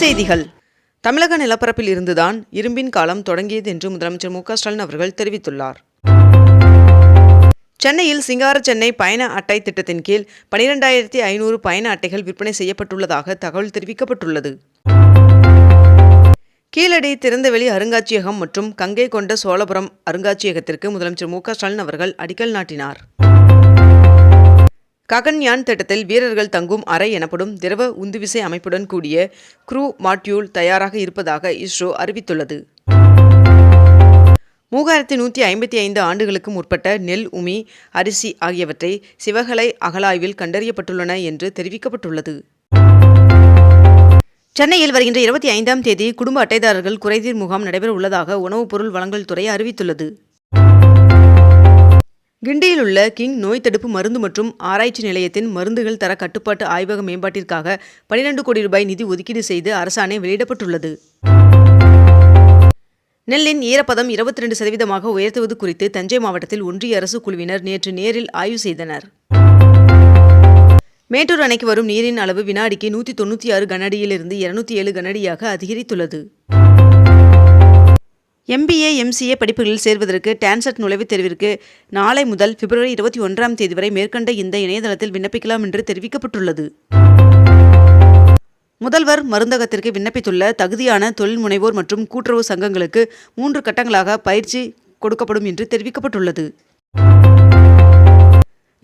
செய்திகள். தமிழக நிலப்பரப்பில் இருந்துதான் இரும்பின் காலம் தொடங்கியது என்று முதலமைச்சர் மு ஸ்டாலின் அவர்கள் தெரிவித்துள்ளார். சென்னையில் சிங்கார சென்னை பயண அட்டை திட்டத்தின் கீழ் பனிரெண்டாயிரத்தி ஐநூறு பயண அட்டைகள் விற்பனை செய்யப்பட்டுள்ளதாக தகவல் தெரிவிக்கப்பட்டுள்ளது. கீழடி திறந்தவெளி அருங்காட்சியகம் மற்றும் கங்கை கொண்ட சோழபுரம் அருங்காட்சியகத்திற்கு முதலமைச்சர் மு ஸ்டாலின் அவர்கள் அடிக்கல் நாட்டினார். ககன்யான் திட்டத்தில் வீரர்கள் தங்கும் அறை எனப்படும் திரவ உந்துவிசை அமைப்புடன் கூடிய க்ரூ மாட்யூல் தயாராக இருப்பதாக இஸ்ரோ அறிவித்துள்ளது. மூவாயிரத்தி நூற்றி ஐம்பத்தி ஐந்து ஆண்டுகளுக்கு முற்பட்ட நெல் உமி அரிசி ஆகியவற்றை சிவகலை அகலாய்வில் கண்டறியப்பட்டுள்ளன என்று தெரிவிக்கப்பட்டுள்ளது. சென்னையில் வருகின்ற இருபத்தி ஐந்தாம் தேதி குடும்ப அட்டைதாரர்கள் குறைதீர் முகாம் நடைபெற உள்ளதாக உணவுப் பொருள் வழங்கல் துறை அறிவித்துள்ளது. கிண்டியில் உள்ள கிங் நோய் தடுப்பு மருந்து மற்றும் ஆராய்ச்சி நிலையத்தின் மருந்துகள் தர கட்டுப்பாட்டு ஆய்வக மேம்பாட்டிற்காக பனிரெண்டு கோடி ரூபாய் நிதி ஒதுக்கீடு செய்து அரசாணை வெளியிடப்பட்டுள்ளது. நெல்லின் ஈரப்பதம் இருபத்தி ரெண்டு சதவீதமாக உயர்த்துவது குறித்து தஞ்சை மாவட்டத்தில் ஒன்றிய அரசு குழுவினர் நேற்று நேரில் ஆய்வு செய்தனர். மேட்டூர் அணைக்கு வரும் நீரின் அளவு வினாடிக்கு நூற்றி தொண்ணூற்றி ஆறு கனஅடியிலிருந்து இருநூத்தி ஏழு கனஅடியாக அதிகரித்துள்ளது. எம்பிஏ எம்சிஏ படிப்புகளில் சேர்வதற்கு டான்செட் நுழைவுத் தேர்விற்கு நாளை முதல் பிப்ரவரி இருபத்தி ஒன்றாம் தேதி வரை மேற்கண்ட இந்த இணையதளத்தில் விண்ணப்பிக்கலாம் என்று தெரிவிக்கப்பட்டுள்ளது. முதல்வர் மருந்தகத்திற்கு விண்ணப்பித்துள்ள தகுதியான தொழில் முனைவோர் மற்றும் கூட்டுறவு சங்கங்களுக்கு மூன்று கட்டங்களாக பயிற்சி கொடுக்கப்படும் என்று தெரிவிக்கப்பட்டுள்ளது.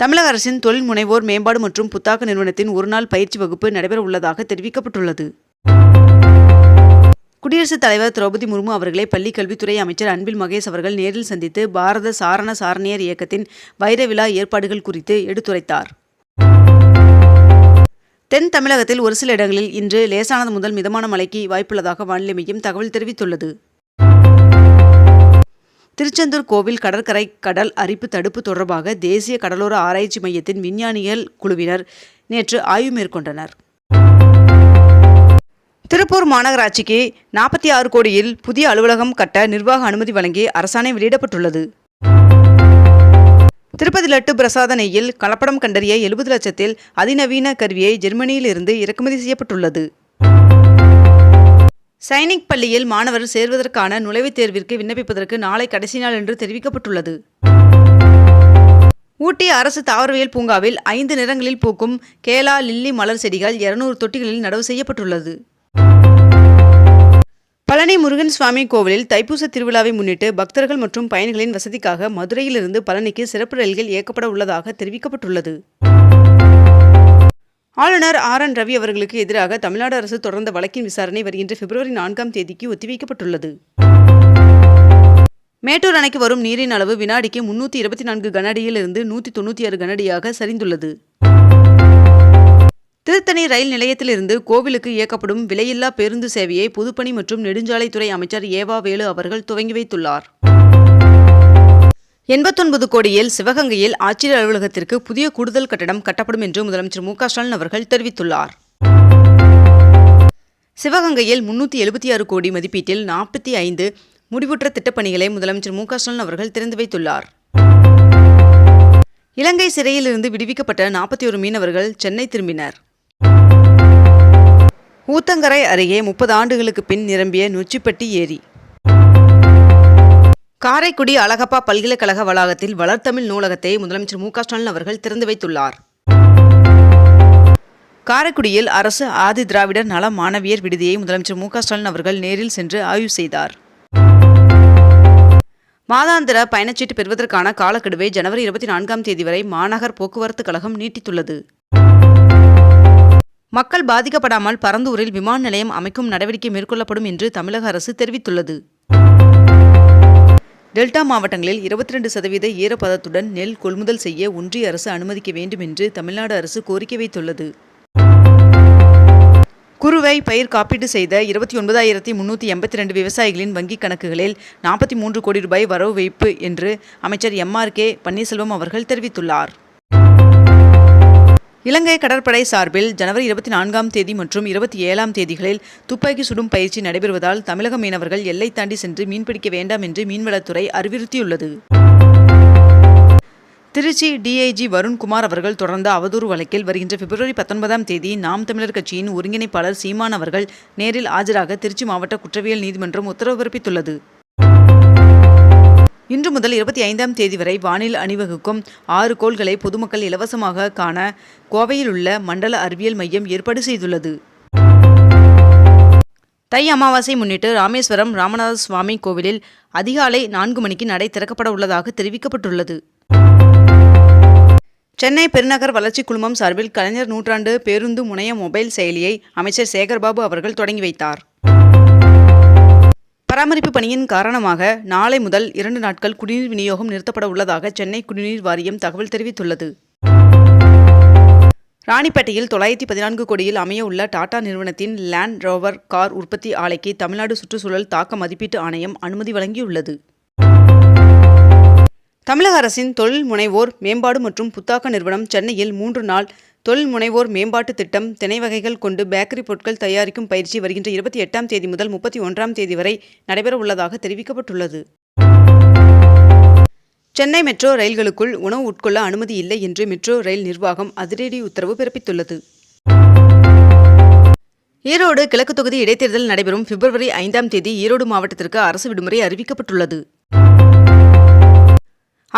தமிழக அரசின் தொழில் முனைவோர் மேம்பாடு மற்றும் புத்தாக்க நிறுவனத்தின் ஒருநாள் பயிற்சி வகுப்பு நடைபெற உள்ளதாக தெரிவிக்கப்பட்டுள்ளது. குடியரசுத் தலைவர் திரௌபதி முர்மு அவர்களை பள்ளிக் கல்வித்துறை அமைச்சர் அன்பில் மகேஷ் அவர்கள் நேரில் சந்தித்து பாரத சாரண சாரணியர் இயக்கத்தின் வைர விழா ஏற்பாடுகள் குறித்து எடுத்துரைத்தார். தென் தமிழகத்தில் ஒரு சில இடங்களில் இன்று லேசானது முதல் மிதமான மழைக்கு வாய்ப்புள்ளதாக வானிலை மையம் தகவல் தெரிவித்துள்ளது. திருச்செந்தூர் கோவில் கடற்கரை கடல் அரிப்பு தடுப்பு தொடர்பாக தேசிய கடலோர ஆராய்ச்சி மையத்தின் விஞ்ஞானிகள் குழுவினர் நேற்று ஆய்வு மேற்கொண்டனர். திருப்பூர் மாநகராட்சிக்கு நாற்பத்தி ஆறு கோடியில் புதிய அலுவலகம் கட்ட நிர்வாக அனுமதி வழங்கி அரசாணை வெளியிடப்பட்டுள்ளது. திருப்பதி லட்டு பிரசாத நெய்யில் கலப்படம் கண்டறிய எழுபது லட்சத்தில் அதிநவீன கருவியை ஜெர்மனியிலிருந்து இறக்குமதி செய்யப்பட்டுள்ளது. சைனிக் பள்ளியில் மாணவர் சேர்வதற்கான நுழைவுத் தேர்விற்கு விண்ணப்பிப்பதற்கு நாளை கடைசி நாள் என்று தெரிவிக்கப்பட்டுள்ளது. ஊட்டி அரசு தாவரவியல் பூங்காவில் ஐந்து நிறங்களில் பூக்கும் கேலா லில்லி மலர் செடிகள் இருநூறு தொட்டிகளில் நடவு செய்யப்பட்டுள்ளது. பழனி முருகன் சுவாமி கோவிலில் தைப்பூச திருவிழாவை முன்னிட்டு பக்தர்கள் மற்றும் பயணிகளின் வசதிக்காக மதுரையிலிருந்து பழனிக்கு சிறப்பு ரயில்கள் இயக்கப்பட உள்ளதாக தெரிவிக்கப்பட்டுள்ளது. ஆளுநர் ஆர் என் ரவி அவர்களுக்கு எதிராக தமிழ்நாடு அரசு தொடர்ந்த வழக்கின் விசாரணை வருகின்ற பிப்ரவரி நான்காம் தேதிக்கு ஒத்திவைக்கப்பட்டுள்ளது. மேட்டூர் அணைக்கு வரும் நீரின் அளவு வினாடிக்கு முன்னூற்றி இருபத்தி நான்கு கனஅடியிலிருந்து நூற்றி தொண்ணூற்றி ஆறு கனஅடியாக சரிந்துள்ளது. திருத்தணி ரயில் நிலையத்திலிருந்து கோவிலுக்கு இயக்கப்படும் விலையில்லா பேருந்து சேவையை பொதுப்பணி மற்றும் நெடுஞ்சாலைத்துறை அமைச்சர் ஏவா வேலு அவர்கள் துவங்கி வைத்துள்ளார். எண்பத்தொன்பது கோடியில் சிவகங்கையில் ஆட்சியர் அலுவலகத்திற்கு புதிய கூடுதல் கட்டடம் கட்டப்படும் என்று முதலமைச்சர் மு ஸ்டாலின் அவர்கள் தெரிவித்துள்ளார். சிவகங்கையில் முன்னூற்றி எழுபத்தி ஆறு கோடி மதிப்பீட்டில் நாற்பத்தி ஐந்து முடிவுற்ற திட்டப்பணிகளை முதலமைச்சர் மு ஸ்டாலின் அவர்கள் திறந்து வைத்துள்ளார். இலங்கை சிறையிலிருந்து விடுவிக்கப்பட்ட நாற்பத்தி ஒரு மீனவர்கள் சென்னை திரும்பினர். ஊத்தங்கரை அருகே முப்பது ஆண்டுகளுக்கு பின் நிரம்பிய நொச்சிப்பட்டி ஏரி. காரைக்குடி அழகப்பா பல்கலைக்கழக வளாகத்தில் வளர்த்தமிழ் நூலகத்தை முதலமைச்சர் மு ஸ்டாலின் அவர்கள் திறந்து வைத்துள்ளார். காரைக்குடியில் அரசு ஆதி திராவிடர் நல மாணவியர் விடுதியை முதலமைச்சர் மு ஸ்டாலின் அவர்கள் நேரில் சென்று ஆய்வு செய்தார். மாதாந்திர பயணச்சீட்டு பெறுவதற்கான காலக்கெடுவை ஜனவரி இருபத்தி நான்காம் தேதி வரை மாநகர் போக்குவரத்து கழகம் நீட்டித்துள்ளது. மக்கள் பாதிக்கப்படாமல் பரந்தூரில் விமான நிலையம் அமைக்கும் நடவடிக்கை மேற்கொள்ளப்படும் என்று தமிழக அரசு தெரிவித்துள்ளது. டெல்டா மாவட்டங்களில் இருபத்தி ரெண்டு சதவீத ஈரப்பதத்துடன் நெல் கொள்முதல் செய்ய ஒன்றிய அரசு அனுமதிக்க வேண்டும் என்று தமிழ்நாடு அரசு கோரிக்கை வைத்துள்ளது. குறுவை பயிர் காப்பீடு செய்த இருபத்தி ஒன்பதாயிரத்தி முன்னூற்றி எண்பத்தி ரெண்டு விவசாயிகளின் வங்கிக் கணக்குகளில் நாற்பத்தி மூன்று கோடி ரூபாய் வரவு வைப்பு என்று அமைச்சர் எம்ஆர் கே பன்னீர்செல்வம் அவர்கள் தெரிவித்துள்ளார். இலங்கை கடற்படை சார்பில் ஜனவரி இருபத்தி நான்காம் தேதி மற்றும் இருபத்தி ஏழாம் தேதிகளில் துப்பாக்கி சுடும் பயிற்சி நடைபெறுவதால் தமிழக மீனவர்கள் எல்லை தாண்டி சென்று மீன்பிடிக்க வேண்டாம் என்று மீன்வளத்துறை அறிவுறுத்தியுள்ளது. திருச்சி டிஐஜி வருண்குமார் அவர்கள் தொடர்ந்த அவதூறு வழக்கில் வருகின்ற பிப்ரவரி பத்தொன்பதாம் தேதி நாம் தமிழர் கட்சியின் ஒருங்கிணைப்பாளர் சீமான் அவர்கள் நேரில் ஆஜராக திருச்சி மாவட்ட குற்றவியல் நீதிமன்றம் உத்தரவு பிறப்பித்துள்ளது. இன்று முதல் இருபத்தி ஐந்தாம் தேதி வரை வானில் அணிவகுக்கும் ஆறு கோள்களை பொதுமக்கள் இலவசமாக காண கோவையில் உள்ள மண்டல அறிவியல் மையம் ஏற்பாடு செய்துள்ளது. தை அமாவாசை முன்னிட்டு ராமேஸ்வரம் ராமநாத சுவாமி கோவிலில் அதிகாலை நான்கு மணிக்கு நடை திறக்கப்பட உள்ளதாக தெரிவிக்கப்பட்டுள்ளது. சென்னை பெருநகர் வளர்ச்சி குழுமம் சார்பில் கலைஞர் நூற்றாண்டு பேருந்து முனைய மொபைல் செயலியை அமைச்சர் சேகர்பாபு அவர்கள் தொடங்கி வைத்தார். பராமரிப்பு பணியின் காரணமாக நாளை முதல் இரண்டு நாட்கள் குடிநீர் விநியோகம் நிறுத்தப்பட உள்ளதாக சென்னை குடிநீர் வாரியம் தகவல் தெரிவித்துள்ளது. ராணிப்பேட்டையில் தொள்ளாயிரத்தி பதினான்கு கோடியில் அமைய உள்ள டாடா நிறுவனத்தின் லேண்ட் ரோவர் கார் உற்பத்தி ஆலைக்கு தமிழ்நாடு சுற்றுச்சூழல் தாக்க மதிப்பீட்டு ஆணையம் அனுமதி வழங்கியுள்ளது. தமிழக அரசின் தொழில் முனைவோர் மேம்பாடு மற்றும் புத்தாக்க நிறுவனம் சென்னையில் மூன்று நாள் தொழில் முனைவோர் மேம்பாட்டு திட்டம் திணை வகைகள் கொண்டு பேக்கரி பொருட்கள் தயாரிக்கும் பயிற்சி வருகின்ற இருபத்தி எட்டாம் தேதி முதல் முப்பத்தி ஒன்றாம் தேதி வரை நடைபெற உள்ளதாக தெரிவிக்கப்பட்டுள்ளது. சென்னை மெட்ரோ ரயில்களுக்குள் உணவு உட்கொள்ள அனுமதி இல்லை என்று மெட்ரோ ரயில் நிர்வாகம் அதிரடி உத்தரவு பிறப்பித்துள்ளது. ஈரோடு கிழக்கு தொகுதி இடைத்தேர்தல் நடைபெறும் பிப்ரவரி ஐந்தாம் தேதி ஈரோடு மாவட்டத்திற்கு அரசு விடுமுறை அறிவிக்கப்பட்டுள்ளது.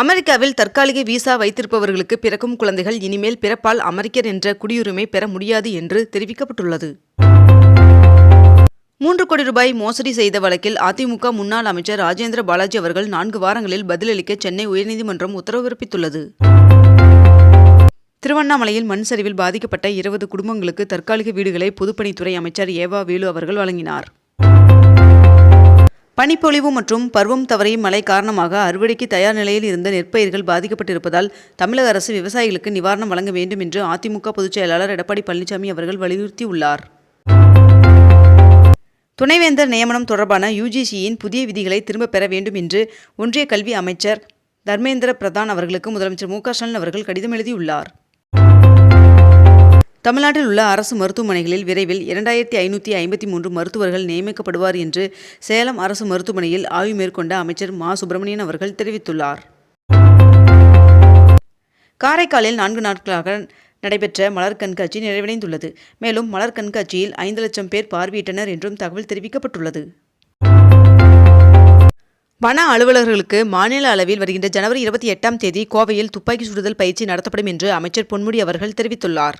அமெரிக்காவில் தற்காலிக விசா வைத்திருப்பவர்களுக்கு பிறக்கும் குழந்தைகள் இனிமேல் பிறப்பால் அமெரிக்கர் என்ற குடியுரிமை பெற முடியாது என்று தெரிவிக்கப்பட்டுள்ளது. மூன்று கோடி ரூபாய் மோசடி செய்த வழக்கில் அதிமுக முன்னாள் அமைச்சர் ராஜேந்திர பாலாஜி அவர்கள் நான்கு வாரங்களில் பதிலளிக்க சென்னை உயர்நீதிமன்றம் உத்தரவு பிறப்பித்துள்ளது. திருவண்ணாமலையில் மண் சரிவில் பாதிக்கப்பட்ட இருபது குடும்பங்களுக்கு தற்காலிக வீடுகளை பொதுப்பணித்துறை அமைச்சர் ஏவா வேலு அவர்கள் வழங்கினார். பனிப்பொழிவு மற்றும் பருவம் தவறிய மழை காரணமாக அறுவடைக்கு தயார் நிலையில் இருந்த நெற்பயிர்கள் பாதிக்கப்பட்டிருப்பதால் தமிழக அரசு விவசாயிகளுக்கு நிவாரணம் வழங்க வேண்டும் என்று அதிமுக பொதுச் செயலாளர் எடப்பாடி பழனிசாமி அவர்கள் வலியுறுத்தியுள்ளார். துணைவேந்தர் நியமனம் தொடர்பான யுஜிசியின் புதிய விதிகளை திரும்பப் பெற வேண்டும் என்று ஒன்றிய கல்வி அமைச்சர் தர்மேந்திர பிரதான் அவர்களுக்கு முதலமைச்சர் மு க ஸ்டாலின் அவர்கள் கடிதம் எழுதியுள்ளார். தமிழ்நாட்டில் உள்ள அரசு மருத்துவமனைகளில் விரைவில் இரண்டாயிரத்தி ஐநூற்றி ஐம்பத்தி மூன்று மருத்துவர்கள் நியமிக்கப்படுவார் என்று சேலம் அரசு மருத்துவமனையில் ஆய்வு மேற்கொண்ட அமைச்சர் மா. சுப்பிரமணியன் அவர்கள் தெரிவித்துள்ளார். காரைக்காலில் நான்கு நாட்களாக நடைபெற்ற மலர் கண்காட்சி நிறைவடைந்துள்ளது. மேலும் மலர் கண்காட்சியில் ஐந்து லட்சம் பேர் பார்வையிட்டனர் என்றும் தகவல் தெரிவிக்கப்பட்டுள்ளது. வன அலுவலர்களுக்கு மாநில அளவில் வருகின்ற ஜனவரி இருபத்தி எட்டாம் தேதி கோவையில் துப்பாக்கி சுடுதல் பயிற்சி நடத்தப்படும் என்று அமைச்சர் பொன்முடி அவர்கள் தெரிவித்துள்ளார்.